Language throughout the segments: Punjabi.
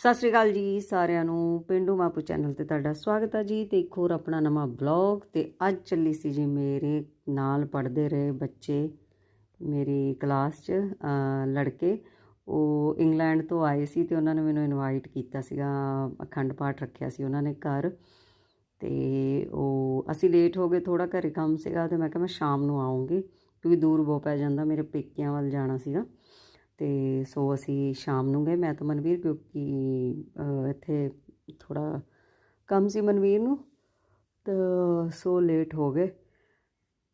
ਸਤਿ ਸ਼੍ਰੀ ਅਕਾਲ ਜੀ ਸਾਰਿਆਂ ਨੂੰ। ਪਿੰਡੂ ਮਾਪੂ ਚੈਨਲ ਤੇ ਤੁਹਾਡਾ ਸਵਾਗਤ ਹੈ ਜੀ ਤੇ ਇੱਕ ਹੋਰ ਆਪਣਾ ਨਵਾਂ ਬਲੌਗ ਤੇ ਅੱਜ ਚੱਲੀ ਸੀ ਜੀ ਮੇਰੇ ਨਾਲ ਪੜ੍ਹਦੇ ਰਹੇ ਬੱਚੇ, ਮੇਰੀ ਕਲਾਸ 'ਚ ਲੜਕੇ। ਉਹ ਇੰਗਲੈਂਡ ਤੋਂ ਆਏ ਸੀ ਤੇ ਉਹਨਾਂ ਨੇ ਮੈਨੂੰ ਇਨਵਾਈਟ ਕੀਤਾ ਸੀਗਾ, ਅਖੰਡ ਪਾਠ ਰੱਖਿਆ ਸੀ ਉਹਨਾਂ ਨੇ ਘਰ। ਤੇ ਉਹ, ਅਸੀਂ ਲੇਟ ਹੋ ਗਏ ਥੋੜਾ ਘਰੇ ਕੰਮ ਸੀਗਾ ਤੇ ਮੈਂ ਕਿਹਾ ਮੈਂ ਸ਼ਾਮ ਨੂੰ ਆਉਂਗੀ ਕਿਉਂਕਿ ਦੂਰ ਬਹੁਤ ਪੈ ਜਾਂਦਾ, ਮੇਰੇ ਪੇਕਿਆਂ ਵੱਲ ਜਾਣਾ ਸੀਗਾ। ਤੇ ਸੋ ਅਸੀਂ ਸ਼ਾਮ ਨੂੰ ਗਏ। ਮੈਂ ਤਾਂ ਮਨਵੀਰ ਕਿਉਂਕਿ ਇੱਥੇ ਥੋੜਾ ਕੰਮ ਸੀ ਮਨਵੀਰ ਨੂੰ। ਤਾਂ ਸੋ ਲੇਟ ਹੋ ਗਏ।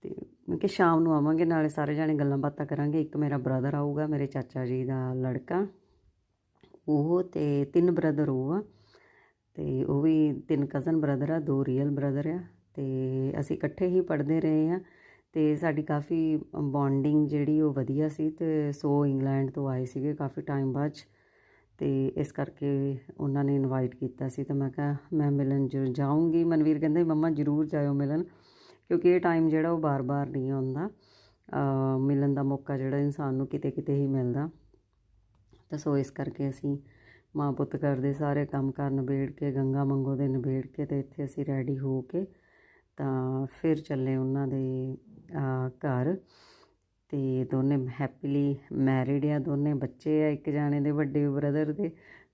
ਤੇ ਮੈਂ ਕਿ ਸ਼ਾਮ ਨੂੰ ਆਵਾਂਗੇ, ਨਾਲੇ ਸਾਰੇ ਜਾਣੇ ਗੱਲਾਂ ਬਾਤਾਂ ਕਰਾਂਗੇ। ਇੱਕ ਮੇਰਾ ਬ੍ਰਦਰ ਆਊਗਾ, ਮੇਰੇ ਚਾਚਾ ਜੀ ਦਾ ਲੜਕਾ। ਉਹ ਤੇ ਤਿੰਨ ਬ੍ਰਦਰ ਉਹ ਆ। ਤੇ ਉਹ ਵੀ ਤਿੰਨ ਕਜ਼ਨ ਬ੍ਰਦਰ ਆ, ਦੋ ਰੀਅਲ ਬ੍ਰਦਰ ਆ। ਤੇ ਅਸੀਂ ਇਕੱਠੇ ਹੀ ਪੜ੍ਹਦੇ ਰਹੇ ਆ। ਅਤੇ ਸਾਡੀ ਕਾਫੀ ਬੌਂਡਿੰਗ ਜਿਹੜੀ ਉਹ ਵਧੀਆ ਸੀ ਅਤੇ ਸੋ ਇੰਗਲੈਂਡ ਤੋਂ ਆਏ ਸੀਗੇ ਕਾਫੀ ਟਾਈਮ ਬਾਅਦ 'ਚ। ਤੇ ਇਸ ਕਰਕੇ ਉਹਨਾਂ ਨੇ ਇਨਵਾਈਟ ਕੀਤਾ ਸੀ ਤਾਂ ਮੈਂ ਕਿਹਾ, ਮੈਂ ਮਿਲਣ ਜ਼ਰੂਰ ਜਾਊਂਗੀ। ਮਨਵੀਰ ਕਹਿੰਦੇ ਮੰਮਾ ਜ਼ਰੂਰ ਜਾਇਓ ਮਿਲਣ, ਕਿਉਂਕਿ ਇਹ ਟਾਈਮ ਜਿਹੜਾ ਉਹ ਬਾਰ-ਬਾਰ ਨਹੀਂ ਆਉਂਦਾ। ਮਿਲਣ ਦਾ ਮੌਕਾ ਜਿਹੜਾ ਇਨਸਾਨ ਨੂੰ ਕਿਤੇ-ਕਿਤੇ ਹੀ ਮਿਲਦਾ। ਤਾਂ ਸੋ ਇਸ ਕਰਕੇ ਅਸੀਂ ਮਾਂ ਪੁੱਤ ਕਰਦੇ ਸਾਰੇ ਕੰਮ ਕਰ ਨਿਬੇੜ ਕੇ, ਗੰਗਾ ਮੰਗੋ ਦੇ ਨਿਬੇੜ ਕੇ ਤੇ ਇੱਥੇ ਅਸੀਂ ਰੈਡੀ ਹੋ ਕੇ ਤਾਂ ਫਿਰ ਚੱਲੇ ਉਹਨਾਂ ਦੇ ਘਰ। ਅਤੇ ਦੋਨੇ ਹੈਪੀਲੀ ਮੈਰਿਡ ਆ, ਦੋਨੇ ਬੱਚੇ ਆ, ਇੱਕ ਜਾਣੇ ਦੇ ਵੱਡੇ ਬ੍ਰਦਰ ਦੇ।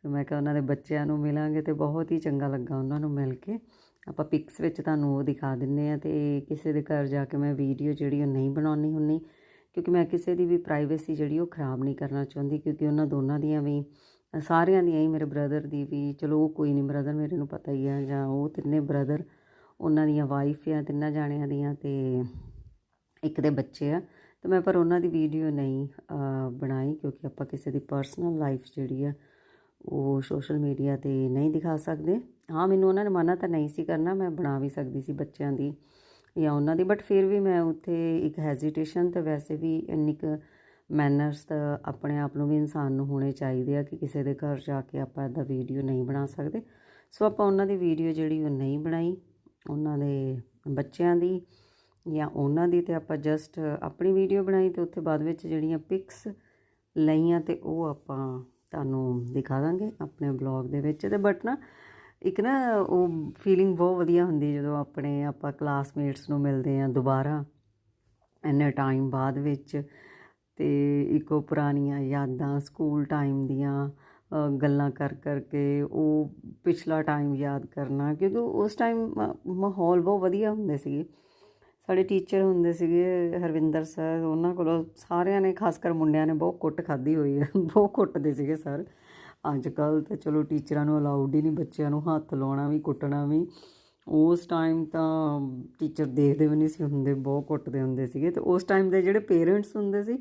ਮੈਂ ਕਿਹਾ ਉਹਨਾਂ ਦੇ ਬੱਚਿਆਂ ਨੂੰ ਮਿਲਾਂਗੇ ਅਤੇ ਬਹੁਤ ਹੀ ਚੰਗਾ ਲੱਗਾ ਉਹਨਾਂ ਨੂੰ ਮਿਲ ਕੇ। ਆਪਾਂ ਪਿਕਸ ਵਿੱਚ ਤੁਹਾਨੂੰ ਉਹ ਦਿਖਾ ਦਿੰਨੇ ਆ ਅਤੇ ਕਿਸੇ ਦੇ ਘਰ ਜਾ ਕੇ ਮੈਂ ਵੀਡੀਓ ਜਿਹੜੀ ਉਹ ਨਹੀਂ ਬਣਾਉਣੀ ਹੁੰਨੀ, ਕਿਉਂਕਿ ਮੈਂ ਕਿਸੇ ਦੀ ਵੀ ਪ੍ਰਾਈਵੇਸੀ ਜਿਹੜੀ ਉਹ ਖਰਾਬ ਨਹੀਂ ਕਰਨਾ ਚਾਹੁੰਦੀ, ਕਿਉਂਕਿ ਉਹਨਾਂ ਦੋਨਾਂ ਦੀਆਂ ਵੀ, ਸਾਰਿਆਂ ਦੀਆਂ ਹੀ ਮੇਰੇ ਬ੍ਰਦਰ ਦੀ ਵੀ, ਚਲੋ ਉਹ ਕੋਈ ਨਹੀਂ ਬ੍ਰਦਰ ਮੇਰੇ ਨੂੰ ਪਤਾ ਹੀ ਆ, ਜਾਂ ਉਹ ਤਿੰਨੇ ਬ੍ਰਦਰ ਉਹਨਾਂ ਦੀਆਂ ਵਾਈਫ ਆ, ਤਿੰਨਾਂ ਜਾਣਿਆਂ ਦੀਆਂ ਅਤੇ ਇੱਕ ਦੇ ਬੱਚੇ ਆ, ਤੇ ਮੈਂ ਪਰ ਉਹਨਾਂ ਦੀ ਵੀਡੀਓ ਨਹੀਂ ਬਣਾਈ ਕਿਉਂਕਿ ਆਪਾਂ ਕਿਸੇ ਦੀ ਪਰਸਨਲ ਲਾਈਫ ਜਿਹੜੀ ਆ, ਉਹ ਸੋਸ਼ਲ ਮੀਡੀਆ ਤੇ ਨਹੀਂ ਦਿਖਾ ਸਕਦੇ। ਹਾਂ, ਮੈਨੂੰ ਉਹਨਾਂ ਨੇ ਮਨਾ ਤਾਂ ਨਹੀਂ ਸੀ ਕਰਨਾ, ਮੈਂ ਬਣਾ ਵੀ ਸਕਦੀ ਸੀ ਬੱਚਿਆਂ ਦੀ ਜਾਂ ਉਹਨਾਂ ਦੀ ਬਟ ਫਿਰ ਵੀ ਮੈਂ ਉੱਥੇ ਇੱਕ ਹੈਜ਼ਿਟੇਸ਼ਨ ਤੇ ਵੈਸੇ ਵੀ ਇੰਨੀ ਕੁ ਮੈਨਰਸ ਤਾਂ ਆਪਣੇ ਆਪ ਨੂੰ ਵੀ ਇਨਸਾਨ ਨੂੰ ਹੋਣੇ ਚਾਹੀਦੇ ਆ ਕਿ ਕਿਸੇ ਦੇ ਘਰ ਜਾ ਕੇ ਆਪਾਂ ਇਹਦਾ ਵੀਡੀਓ ਨਹੀਂ ਬਣਾ ਸਕਦੇ। ਸੋ ਆਪਾਂ ਉਹਨਾਂ ਦੀ ਵੀਡੀਓ ਜਿਹੜੀ ਉਹ ਨਹੀਂ ਬਣਾਈ, ਉਹਨਾਂ ਦੇ ਬੱਚਿਆਂ ਦੀ ਜਾਂ ਉਹਨਾਂ ਦੀ ਤੇ ਆਪਾਂ ਜਸਟ ਆਪਣੀ ਵੀਡੀਓ ਬਣਾਈ ਤੇ ਉੱਥੇ ਬਾਅਦ ਵਿੱਚ ਜਿਹੜੀਆਂ ਪਿਕਸ ਲਈਆਂ ਤੇ ਉਹ ਆਪਾਂ ਤੁਹਾਨੂੰ ਦਿਖਾ ਦਾਂਗੇ ਆਪਣੇ ਬਲੌਗ ਦੇ ਵਿੱਚ ਤੇ ਬਟ ਨਾ ਇੱਕ ਨਾ ਉਹ ਫੀਲਿੰਗ ਬਹੁਤ ਵਧੀਆ ਹੁੰਦੀ ਜਦੋਂ ਆਪਣੇ ਆਪਾਂ ਕਲਾਸਮੇਟਸ ਨੂੰ ਮਿਲਦੇ ਆ ਦੁਬਾਰਾ, ਇੰਨੇ ਟਾਈਮ ਬਾਅਦ ਵਿੱਚ ਤੇ ਇੱਕੋ ਪੁਰਾਣੀਆਂ ਯਾਦਾਂ ਸਕੂਲ ਟਾਈਮ ਦੀਆਂ ਗੱਲਾਂ ਕਰ ਕਰਕੇ ਉਹ ਪਿਛਲਾ ਟਾਈਮ ਯਾਦ ਕਰਨਾ ਕਿਉਂਕਿ ਉਸ ਟਾਈਮ ਮਾਹੌਲ ਬਹੁਤ ਵਧੀਆ ਹੁੰਦੇ ਸੀਗੇ। ਸਾਡੇ ਟੀਚਰ ਹੁੰਦੇ ਸੀਗੇ, ਹਰਵਿੰਦਰ ਸਰ ਉਹਨਾਂ ਕੋਲੋਂ ਸਾਰਿਆਂ ਨੇ, ਖਾਸ ਕਰ ਮੁੰਡਿਆਂ ਨੇ ਬਹੁਤ ਕੁੱਟ ਖਾਧੀ ਹੋਈ ਹੈ, ਬਹੁਤ ਕੁੱਟਦੇ ਸੀਗੇ ਸਰ ਅੱਜ ਕੱਲ ਤਾਂ ਚਲੋ ਟੀਚਰਾਂ ਨੂੰ ਅਲਾਉਡ ਹੀ ਨਹੀਂ, ਬੱਚਿਆਂ ਨੂੰ ਹੱਥ ਲਾਉਣਾ ਵੀ, ਕੁੱਟਣਾ ਵੀ। ਉਸ ਟਾਈਮ ਤਾਂ ਟੀਚਰ ਦੇਖਦੇ ਵੀ ਨਹੀਂ ਸੀ ਹੁੰਦੇ, ਬਹੁਤ ਕੁੱਟਦੇ ਹੁੰਦੇ ਸੀਗੇ। ਤੇ ਉਸ ਟਾਈਮ ਦੇ ਜਿਹੜੇ ਪੇਰੈਂਟਸ ਹੁੰਦੇ ਸੀ,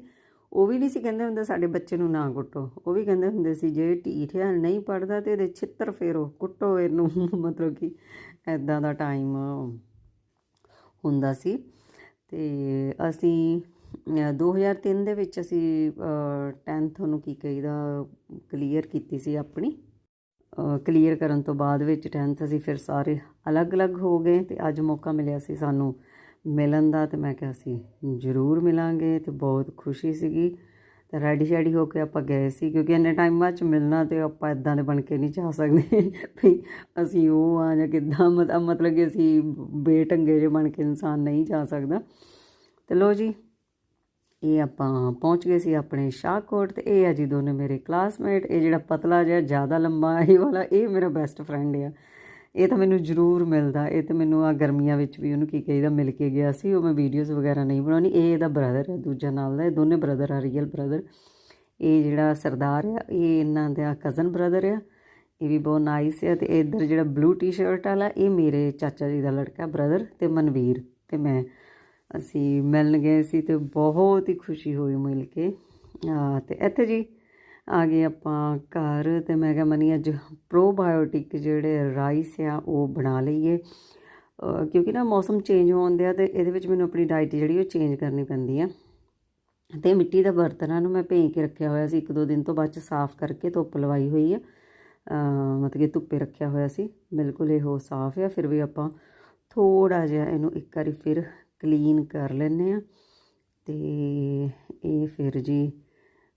ਉਹ ਵੀ ਨਹੀਂ ਸੀ ਕਹਿੰਦੇ ਹੁੰਦੇ ਸਾਡੇ ਬੱਚੇ ਨੂੰ ਨਾ ਕੁੱਟੋ। ਉਹ ਵੀ ਕਹਿੰਦੇ ਹੁੰਦੇ ਸੀ, ਜੇ ਢੀਠਿਆ ਨਹੀਂ ਪੜਦਾ ਤੇ ਇਹਦੇ ਛਿੱਤਰ ਫੇਰੋ, ਕੁੱਟੋ ਇਹਨੂੰ। ਮਤਲਬ ਕਿ ਐਦਾਂ ਦਾ ਟਾਈਮ ਹੁੰਦਾ ਸੀ। ਤੇ ਅਸੀਂ ਅ, 2003 ਦੇ ਵਿੱਚ ਅਸੀਂ 10th ਨੂੰ ਕੀ ਕਹੀਦਾ ਕਲੀਅਰ ਕੀਤੀ ਸੀ ਆਪਣੀ। ਕਲੀਅਰ ਕਰਨ ਤੋਂ ਬਾਅਦ ਵਿੱਚ 10th ਅਸੀਂ ਫਿਰ ਸਾਰੇ ਅਲੱਗ-ਅਲੱਗ ਹੋ ਗਏ ਤੇ ਅੱਜ ਮੌਕਾ ਮਿਲਿਆ ਸੀ ਸਾਨੂੰ ਮਿਲਣ ਦਾ ਤੇ ਮੈਂ ਕਿਹਾ ਸੀ ਜ਼ਰੂਰ ਮਿਲਾਂਗੇ ਤੇ ਬਹੁਤ ਖੁਸ਼ੀ ਸੀਗੀ। ਤੇ ਰੈਡੀ ਸ਼ੈਡੀ ਹੋ ਕੇ ਆਪਾਂ ਗਏ ਸੀ, ਕਿਉਂਕਿ ਇੰਨੇ ਟਾਈਮ ਬਾਅਦ ਚ ਮਿਲਣਾ ਤੇ ਆਪਾਂ ਇਦਾਂ ਦੇ ਬਣ ਕੇ ਨਹੀਂ ਜਾ ਸਕਦੇ। ਵੀ ਅਸੀਂ ਉਹ ਆ ਜਾਂ ਕਿੱਦਾਂ, ਮਤ- ਮਤਲਬ ਕਿ ਅਸੀਂ ਬੇਟੰਗੇ ਜਿਹੇ ਬਣ ਕੇ ਇਨਸਾਨ ਨਹੀਂ ਜਾ ਸਕਦਾ। ਤੇ ਲੋ ਜੀ, ਇਹ ਆਪਾਂ ਪਹੁੰਚ ਗਏ ਸੀ ਆਪਣੇ ਸ਼ਾਹਕੋਟ ਤੇ ਇਹ ਆ ਜੀ ਦੋਨੇ ਮੇਰੇ ਕਲਾਸਮੇਟ ਇਹ ਜਿਹੜਾ ਪਤਲਾ ਜਿਹਾ ਜ਼ਿਆਦਾ ਲੰਬਾ, ਇਹ ਵਾਲਾ, ਇਹ ਮੇਰਾ ਬੈਸਟ ਫਰੈਂਡ ਆ। ਇਹ ਤਾਂ ਮੈਨੂੰ ਜ਼ਰੂਰ ਮਿਲਦਾ, ਇਹ ਤਾਂ ਮੈਨੂੰ ਆ ਗਰਮੀਆਂ ਵਿੱਚ ਵੀ ਉਹਨੂੰ ਕੀ ਕਹੀਦਾ, ਮਿਲ ਕੇ ਗਿਆ ਸੀ, ਉਹ ਮੈਂ ਵੀਡੀਓਜ਼ ਵਗੈਰਾ ਨਹੀਂ ਬਣਾਉਣੀ, ਇਹ ਇਹਦਾ ਬ੍ਰਦਰ ਹੈ, ਦੂਜਾ ਨਾਲ ਦਾ, ਇਹ ਦੋਨੇ ਬ੍ਰਦਰ ਆ ਰੀਅਲ ਬ੍ਰਦਰ ਇਹ ਜਿਹੜਾ ਸਰਦਾਰ ਆ, ਇਹ ਇਹਨਾਂ ਦਾ ਕਜ਼ਨ ਬ੍ਰਦਰ ਆ, ਇਹ ਵੀ ਬਹੁਤ ਨਾਈਸ ਆ, ਤੇ ਇੱਧਰ ਜਿਹੜਾ ਬਲੂ ਟੀ-ਸ਼ਰਟ ਵਾਲਾ, ਇਹ ਮੇਰੇ ਚਾਚਾ ਜੀ ਦਾ ਲੜਕਾ ਬ੍ਰਦਰ ਤੇ ਮਨਵੀਰ ਤੇ ਮੈਂ। ਅਸੀਂ ਮਿਲਣ ਗਏ ਸੀ ਤੇ ਬਹੁਤ ਹੀ ਖੁਸ਼ੀ ਹੋਈ ਮਿਲ ਕੇ। ਆ ਤੇ ਇੱਥੇ ਜੀ ਆ ਗਏ ਆਪਾਂ ਘਰ ਤੇ ਮੈਂ ਕਿਹਾ ਮਨੀ ਅੱਜ ਪ੍ਰੋਬਾਇਓਟਿਕ ਜਿਹੜੇ ਰਾਈਸ ਆ ਉਹ ਬਣਾ ਲਈਏ। ਕਿਉਂਕਿ ਨਾ ਮੌਸਮ ਚੇਂਜ ਹੋਣ ਆ ਤੇ ਇਹਦੇ ਵਿੱਚ ਮੈਨੂੰ ਆਪਣੀ ਡਾਈਟ ਜਿਹੜੀ ਉਹ ਚੇਂਜ ਕਰਨੀ ਪੈਂਦੀ ਆ। ਤੇ ਮਿੱਟੀ ਦਾ ਬਰਤਨਾਂ ਨੂੰ ਮੈਂ ਭੇਂ ਕੇ ਰੱਖਿਆ ਹੋਇਆ ਸੀ। ਇੱਕ ਦੋ ਦਿਨ ਤੋਂ ਬਾਅਦ ਚ ਸਾਫ਼ ਕਰਕੇ ਧੁੱਪ ਲਵਾਈ ਹੋਈ ਆ। ਮਤਲਬ ਕਿ ਧੁੱਪੇ ਰੱਖਿਆ ਹੋਇਆ ਸੀ। ਬਿਲਕੁਲ ਇਹ ਸਾਫ਼ ਆ। ਫਿਰ ਵੀ ਆਪਾਂ ਥੋੜਾ ਜਿਹਾ ਇਹਨੂੰ ਇੱਕ ਵਾਰੀ ਫਿਰ ਕਲੀਨ ਕਰ ਲੈਨੇ ਆ। ਤੇ ਇਹ ਫਿਰ ਜੀ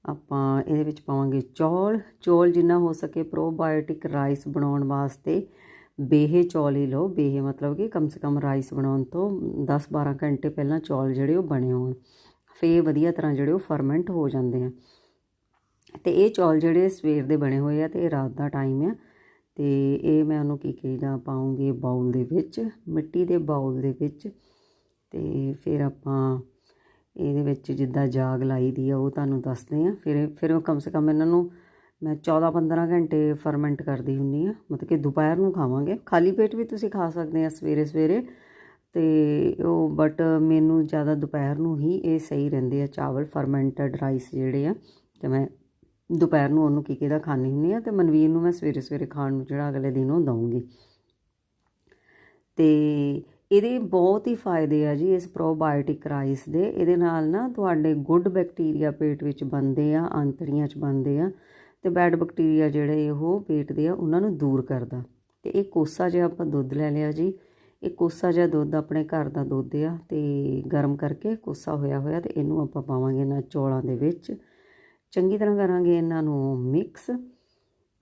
ਆਪਾਂ ਇਹਦੇ ਵਿੱਚ ਪਾਵਾਂਗੇ ਚੌਲ। ਚੌਲ ਜਿੰਨਾ ਹੋ ਸਕੇ ਪ੍ਰੋਬਾਇਓਟਿਕ ਰਾਈਸ ਬਣਾਉਣ ਵਾਸਤੇ। ਬੇਹੇ ਚੌਲ ਹੀ ਲਓ। ਬੇਹੇ ਮਤਲਬ ਕਿ ਕਮ ਸੇ ਕਮ ਰਾਈਸ ਬਣਾਉਣ ਤੋਂ 10-12 ਘੰਟੇ ਪਹਿਲਾਂ ਚੌਲ ਜਿਹੜੇ ਉਹ ਬਣੇ ਹੋਣ। ਫੇ ਵਧੀਆ ਤਰ੍ਹਾਂ ਜਿਹੜੇ ਉਹ ਫਰਮੈਂਟ ਹੋ ਜਾਂਦੇ ਆ। ਤੇ ਇਹ ਚੌਲ ਜਿਹੜੇ ਸਵੇਰ ਦੇ ਬਣੇ ਹੋਏ ਆ ਤੇ ਇਹ ਰਾਤ ਦਾ ਟਾਈਮ ਆ। ਤੇ ਇਹ ਮੈਂ ਉਹਨੂੰ ਕੀ ਕਹੀਦਾ ਪਾਉਂਗੀ ਬਾਉਲ ਦੇ ਵਿੱਚ, ਮਿੱਟੀ ਦੇ ਬਾਉਲ ਦੇ ਵਿੱਚ। ਤੇ ਫਿਰ ਆਪਾਂ ਇਹਦੇ ਵਿੱਚ ਜਿੱਦਾਂ ਜਾਗ ਲਾਈ ਦੀ ਆ, ਉਹ ਤੁਹਾਨੂੰ ਦੱਸਦੇ ਆ। ਫਿਰ ਫਿਰ ਉਹ ਕਮ ਸੇ ਕਮ ਇਹਨਾਂ ਨੂੰ ਮੈਂ 14-15 ਘੰਟੇ ਫਰਮੈਂਟ ਕਰਦੀ ਹੁੰਨੀ ਆ। ਮਤਲਬ ਕਿ ਦੁਪਹਿਰ ਨੂੰ ਖਾਵਾਂਗੇ। ਖਾਲੀ ਪੇਟ ਵੀ ਤੁਸੀਂ ਖਾ ਸਕਦੇ ਆ ਸਵੇਰੇ ਸਵੇਰੇ। ਤੇ ਉਹ ਬਟ ਮੈਨੂੰ ਜ਼ਿਆਦਾ ਦੁਪਹਿਰ ਨੂੰ ਹੀ ਇਹ ਸਹੀ ਰਹਿੰਦੇ ਆ ਚਾਵਲ ਫਰਮੈਂਟਡ ਰਾਈਸ ਜਿਹੜੇ ਆ। ਤੇ ਮੈਂ ਦੁਪਹਿਰ ਨੂੰ ਉਹਨੂੰ ਕੀ ਕਿਹਦਾ ਖਾਣੀ ਹੁੰਨੀ ਆ। ਤੇ ਮਨਵੀਰ ਨੂੰ ਮੈਂ ਸਵੇਰੇ ਸਵੇਰੇ ਖਾਣ ਨੂੰ ਜਿਹੜਾ ਅਗਲੇ ਦਿਨ ਉਹ ਦਊਂਗੀ। ਤੇ ਇਹਦੇ ਬਹੁਤ ਹੀ ਫਾਇਦੇ ਆ ਜੀ ਇਸ ਪ੍ਰੋਬਾਇਓਟਿਕ ਰਾਈਸ ਦੇ। ਇਹਦੇ ਨਾਲ ਨਾ ਤੁਹਾਡੇ ਗੁੱਡ ਬੈਕਟੀਰੀਆ ਪੇਟ ਵਿੱਚ ਬਣਦੇ ਆ ਆਂਤੜੀਆਂ 'ਚ ਬਣਦੇ ਆ ਤੇ ਬੈਡ ਬੈਕਟੀਰੀਆ ਜਿਹੜੇ ਉਹ ਪੇਟ ਦੇ ਆ, ਉਹਨਾਂ ਨੂੰ ਦੂਰ ਕਰਦਾ। ਤੇ ਇਹ ਕੋਸਾ ਜਿਹਾ ਆਪਾਂ ਦੁੱਧ ਲੈ ਲਿਆ ਜੀ। ਇਹ ਕੋਸਾ ਜਿਹਾ ਦੁੱਧ ਆਪਣੇ ਘਰ ਦਾ ਦੁੱਧ ਆ ਤੇ ਗਰਮ ਕਰਕੇ ਕੋਸਾ ਹੋਇਆ ਹੋਇਆ ਤੇ ਇਹਨੂੰ ਆਪਾਂ ਪਾਵਾਂਗੇ ਇਹਨਾਂ ਚੌਲਾਂ ਦੇ ਵਿੱਚ। ਚੰਗੀ ਤਰ੍ਹਾਂ ਕਰਾਂਗੇ ਇਹਨਾਂ ਨੂੰ ਮਿਕਸ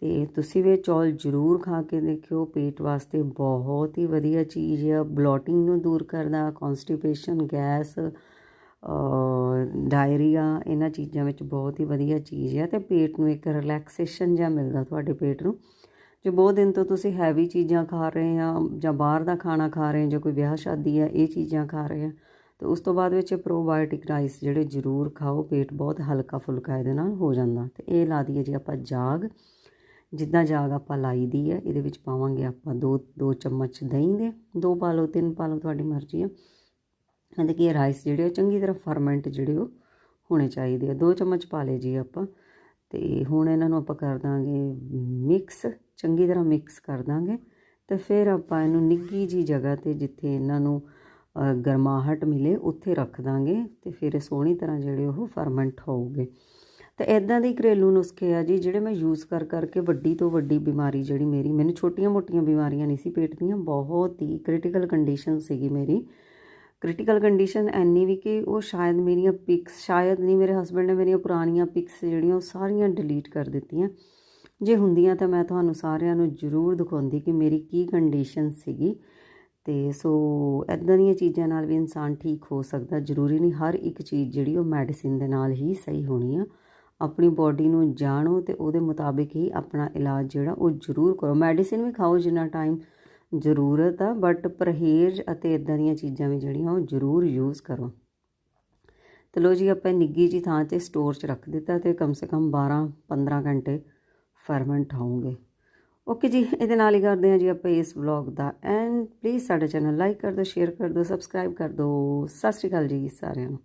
ਤੇ ਤੁਸੀਂ ਵੀ ਚੌਲ ਜ਼ਰੂਰ ਖਾ ਕੇ ਦੇਖਿਓ, ਪੇਟ ਵਾਸਤੇ ਬਹੁਤ ਹੀ ਵਧੀਆ ਚੀਜ਼ ਆ। ਬਲੋਟਿੰਗ ਨੂੰ ਦੂਰ ਕਰਦਾ ਕਨਸਟੀਪੇਸ਼ਨ ਗੈਸ ਡਾਇਰੀਆ, ਇਹਨਾਂ ਚੀਜ਼ਾਂ ਵਿੱਚ ਬਹੁਤ ਹੀ ਵਧੀਆ ਚੀਜ਼ ਹੈ ਤੇ ਪੇਟ ਨੂੰ ਇੱਕ ਰਿਲੈਕਸੇਸ਼ਨ ਜਿਹਾ ਮਿਲਦਾ ਤੁਹਾਡੇ ਪੇਟ ਨੂੰ। ਜੇ ਬਹੁਤ ਦਿਨ ਤੋਂ ਤੁਸੀਂ ਹੈਵੀ ਚੀਜ਼ਾਂ ਖਾ ਰਹੇ ਆ ਜਾਂ ਬਾਹਰ ਦਾ ਖਾਣਾ ਖਾ ਰਹੇ ਜਾਂ ਕੋਈ ਵਿਆਹ ਸ਼ਾਦੀ ਹੈ ਇਹ ਚੀਜ਼ਾਂ ਖਾ ਰਹੇ ਆ, ਤੇ ਉਸ ਤੋਂ ਬਾਅਦ ਵਿੱਚ ਪ੍ਰੋਬਾਇਓਟਿਕ ਰਾਈਸ ਜਿਹੜੇ ਜ਼ਰੂਰ ਖਾਓ, ਪੇਟ ਬਹੁਤ ਹਲਕਾ ਫੁਲਕਾ ਇਹਦੇ ਨਾਲ ਹੋ ਜਾਂਦਾ। ਤੇ ਇਹ ਲਾ ਦਈਏ ਜੀ ਆਪਾਂ ਜਾਗ। ਜਿੱਦਾਂ ਜਾਗ ਆਪਾਂ ਲਾਈ ਦੀ ਹੈ, ਇਹਦੇ ਵਿੱਚ ਪਾਵਾਂਗੇ ਆਪਾਂ ਦੋ ਦੋ ਚਮਚ ਦਹੀਂ ਦੇ, ਦੋ ਪਾ ਲਓ ਤਿੰਨ ਪਾ ਲਓ ਤੁਹਾਡੀ ਮਰਜ਼ੀ ਹੈ। ਕਹਿੰਦੇ ਕਿ ਰਾਈਸ ਜਿਹੜੇ ਉਹ ਚੰਗੀ ਤਰ੍ਹਾਂ ਫਰਮੈਂਟ ਜਿਹੜੇ ਉਹ ਹੋਣੇ ਚਾਹੀਦੇ ਆ। ਦੋ ਚਮਚ ਪਾ ਲਏ ਜੀ ਆਪਾਂ, ਤੇ ਹੁਣ ਇਹਨਾਂ ਨੂੰ ਆਪਾਂ ਕਰ ਦਾਂਗੇ ਮਿਕਸ, ਚੰਗੀ ਤਰ੍ਹਾਂ ਮਿਕਸ ਕਰ ਦਾਂਗੇ। ਤੇ ਫਿਰ ਆਪਾਂ ਇਹਨੂੰ ਨਿੱਗੀ ਜੀ ਜਗ੍ਹਾ ਤੇ ਜਿੱਥੇ ਇਹਨਾਂ ਨੂੰ ਗਰਮਾਹਟ ਮਿਲੇ, ਉੱਥੇ ਰੱਖ ਦਾਂਗੇ ਤੇ ਫਿਰ ਸੋਹਣੀ ਤਰ੍ਹਾਂ ਜਿਹੜੇ ਉਹ ਫਰਮੈਂਟ ਹੋਊਗੇ। ਤੇ ਇਦਾਂ ਦੇ ਘਰੇਲੂ ਨੁਸਖੇ ਆ ਜੀ, ਜਿਹੜੇ ਮੈਂ ਯੂਜ਼ ਕਰ ਕਰਕੇ ਵੱਡੀ ਤੋਂ ਵੱਡੀ ਬਿਮਾਰੀ ਜਿਹੜੀ ਮੇਰੀ, ਮੈਨੂੰ ਛੋਟੀਆਂ-ਮੋਟੀਆਂ ਬਿਮਾਰੀਆਂ ਨਹੀਂ ਸੀ ਪੇਟ ਦੀਆਂ ਬਹੁਤ ਹੀ ਕ੍ਰਿਟੀਕਲ ਕੰਡੀਸ਼ਨ ਸੀਗੀ ਮੇਰੀ। ਕ੍ਰਿਟੀਕਲ ਕੰਡੀਸ਼ਨ ਐਨੀ ਵੀ ਕਿ ਉਹ ਸ਼ਾਇਦ ਮੇਰੀਆਂ ਪਿਕਸ ਸ਼ਾਇਦ ਨਹੀਂ, ਮੇਰੇ ਹਸਬੰਡ ਨੇ ਮੇਰੀਆਂ ਪੁਰਾਣੀਆਂ ਪਿਕਸ ਜਿਹੜੀਆਂ ਉਹ ਸਾਰੀਆਂ ਡਿਲੀਟ ਕਰ ਦਿੱਤੀਆਂ। ਜੇ ਹੁੰਦੀਆਂ ਤਾਂ ਮੈਂ ਤੁਹਾਨੂੰ ਸਾਰਿਆਂ ਨੂੰ ਜ਼ਰੂਰ ਦਿਖਾਉਂਦੀ ਕਿ ਮੇਰੀ ਕੀ ਕੰਡੀਸ਼ਨ ਸੀਗੀ। ਤੇ ਸੋ ਇਦਾਂ ਦੀਆਂ ਚੀਜ਼ਾਂ ਨਾਲ ਵੀ ਇਨਸਾਨ ਠੀਕ ਹੋ ਸਕਦਾ, ਜ਼ਰੂਰੀ ਨਹੀਂ ਹਰ ਇੱਕ ਚੀਜ਼ ਜਿਹੜੀ ਉਹ ਮੈਡੀਸਿਨ ਦੇ ਨਾਲ ਹੀ ਸਹੀ ਹੋਣੀ ਆ। ਆਪਣੀ ਬਾਡੀ ਨੂੰ ਜਾਣੋ ਤੇ ਉਹਦੇ ਮੁਤਾਬਿਕ ਹੀ ਆਪਣਾ ਇਲਾਜ ਜਿਹੜਾ ਉਹ ਜ਼ਰੂਰ ਕਰੋ। ਮੈਡੀਸਿਨ ਵੀ ਖਾਓ ਜਿੰਨਾ ਟਾਈਮ ਜ਼ਰੂਰਤ ਆ ਬਟ ਪਰਹੇਜ਼ ਅਤੇ ਇਦਾਂ ਦੀਆਂ ਚੀਜ਼ਾਂ ਵੀ ਜਿਹੜੀਆਂ ਉਹ ਜ਼ਰੂਰ ਯੂਜ਼ ਕਰੋ। ਤੇ ਲੋ ਜੀ, ਆਪਾਂ ਨਿੱਗੀ ਜੀ ਥਾਂ ਤੇ ਸਟੋਰ 'ਚ ਰੱਖ ਦਿੱਤਾ ਤੇ ਕਮ ਸੇ ਕਮ 12 15 ਘੰਟੇ ਫਰਮੈਂਟ ਹੋਣਗੇ। ਓਕੇ ਜੀ, ਇਹਦੇ ਨਾਲ ਹੀ ਕਰਦੇ ਹਾਂ ਜੀ ਆਪਾਂ ਇਸ ਵਲੌਗ ਦਾ ਐਂਡ ਪਲੀਜ਼ ਸਾਡਾ ਚੈਨਲ ਲਾਈਕ ਕਰ ਦਿਓ ਸ਼ੇਅਰ ਕਰ ਦਿਓ ਸਬਸਕ੍ਰਾਈਬ ਕਰ ਦਿਓ। ਸਤਿ ਸ਼੍ਰੀ ਅਕਾਲ ਜੀ ਸਾਰਿਆਂ ਨੂੰ।